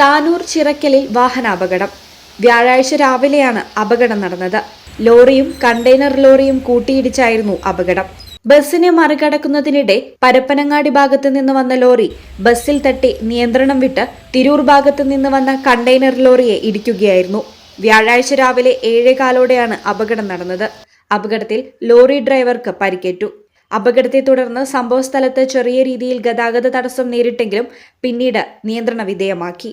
താനൂർ ചിറക്കലിൽ വാഹനാപകടം. വ്യാഴാഴ്ച രാവിലെയാണ് അപകടം നടന്നത്. ലോറിയും കണ്ടെയ്നർ ലോറിയും കൂട്ടിയിടിച്ചായിരുന്നു അപകടം. ബസ്സിനെ മറികടക്കുന്നതിനിടെ പരപ്പനങ്ങാടി ഭാഗത്ത് നിന്ന് വന്ന ലോറി ബസ്സിൽ തട്ടി നിയന്ത്രണം വിട്ട് തിരൂർ ഭാഗത്ത് നിന്ന് വന്ന കണ്ടെയ്നർ ലോറിയെ ഇടിക്കുകയായിരുന്നു. വ്യാഴാഴ്ച രാവിലെ ഏഴേകാലോടെയാണ് അപകടം നടന്നത്. അപകടത്തിൽ ലോറി ഡ്രൈവർക്ക് പരിക്കേറ്റു. അപകടത്തെ തുടർന്ന് സംഭവസ്ഥലത്ത് ചെറിയ രീതിയിൽ ഗതാഗത തടസ്സം നേരിട്ടെങ്കിലും പിന്നീട് നിയന്ത്രണ വിധേയമാക്കി.